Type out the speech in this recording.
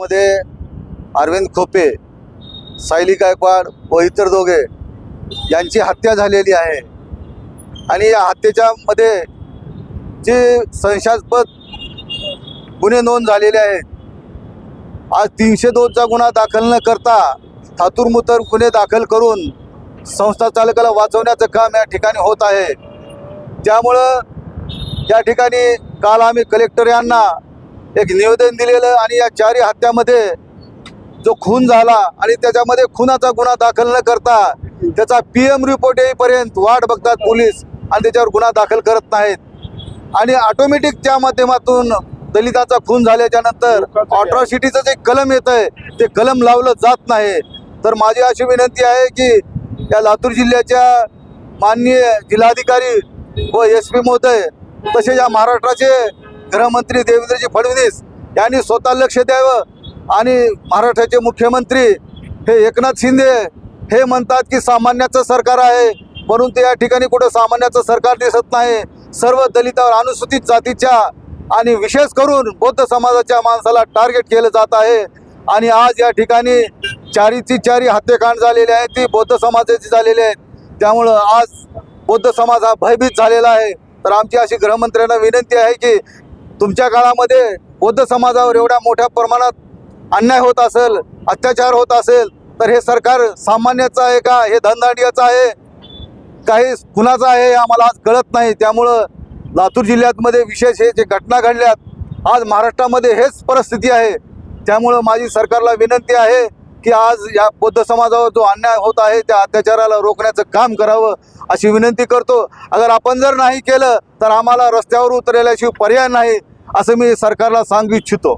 मध्ये अरविंद खोपे सायली गायकवाड व इतर दोघे यांची हत्या झालेली आहे. आणि या हत्येच्या मध्ये जे संशयास्पद गुन्हे नोंद झालेले आहेत आज तीनशे दोनचा गुन्हा दाखल न करता थातुरमुतर गुन्हे दाखल करून संस्था चालकाला वाचवण्याचं काम या ठिकाणी होत आहे. त्यामुळं या ठिकाणी काल आम्ही कलेक्टर यांना एक निवेदन दिलेलं आणि या चारी हत्यामध्ये जो खून झाला आणि त्याच्यामध्ये खुनाचा गुन्हा दाखल न करता त्याचा पी एम रिपोर्ट येईपर्यंत वाट बघतात पोलीस आणि त्याच्यावर गुन्हा दाखल करत नाहीत. आणि ऑटोमॅटिक त्या माध्यमातून दलिताचा खून झाल्याच्यानंतर ऑट्रॉसिटीचं जे कलम येत आहे ते कलम लावलं जात नाही. तर माझी अशी विनंती आहे की या लातूर जिल्ह्याच्या माननीय जिल्हाधिकारी व एस पी महोदय तसेच या महाराष्ट्राचे गृहमंत्री देवेंद्रजी फडणवीस यांनी स्वतः लक्ष द्यावं. आणि महाराष्ट्राचे मुख्यमंत्री हे एकनाथ शिंदे हे म्हणतात की सामान्याचं सरकार आहे. परंतु या ठिकाणी कुठं सामान्याचं सरकार दिसत नाही. सर्व दलितावर अनुसूचित जातीच्या आणि विशेष करून बौद्ध समाजाच्या माणसाला टार्गेट केलं जात आहे. आणि आज या ठिकाणी चारीची चारी हत्याकांड झालेले आहे. ती बौद्ध समाजाची झालेली आहेत. त्यामुळं आज बौद्ध समाज हा भयभीत झालेला आहे. तर आमची अशी गृहमंत्र्यांना विनंती आहे की तुमच्या काळामध्ये बौद्ध समाजावर एवढ्या मोठ्या प्रमाणात अन्याय होत असेल अत्याचार होत असेल तर हे सरकार सामान्याचं आहे का? हे धनदांडियाचं आहे? काही कुणाचं आहे हे आम्हाला आज कळत नाही. त्यामुळं लातूर जिल्ह्यातमध्ये विशेष हे जे घटना घडल्यात आज महाराष्ट्रामध्ये हेच परिस्थिती आहे. त्यामुळं माझी सरकारला विनंती आहे की आज या बौद्ध समाजावर जो अन्याय होत आहे त्या अत्याचाराला रोखण्याचं काम करावं अशी विनंती करतो. अगर आपण जर नाही केलं तर आम्हाला रस्त्यावर उतरल्याशिवाय पर्याय नाही असं मी सरकारला सांगू इच्छितो.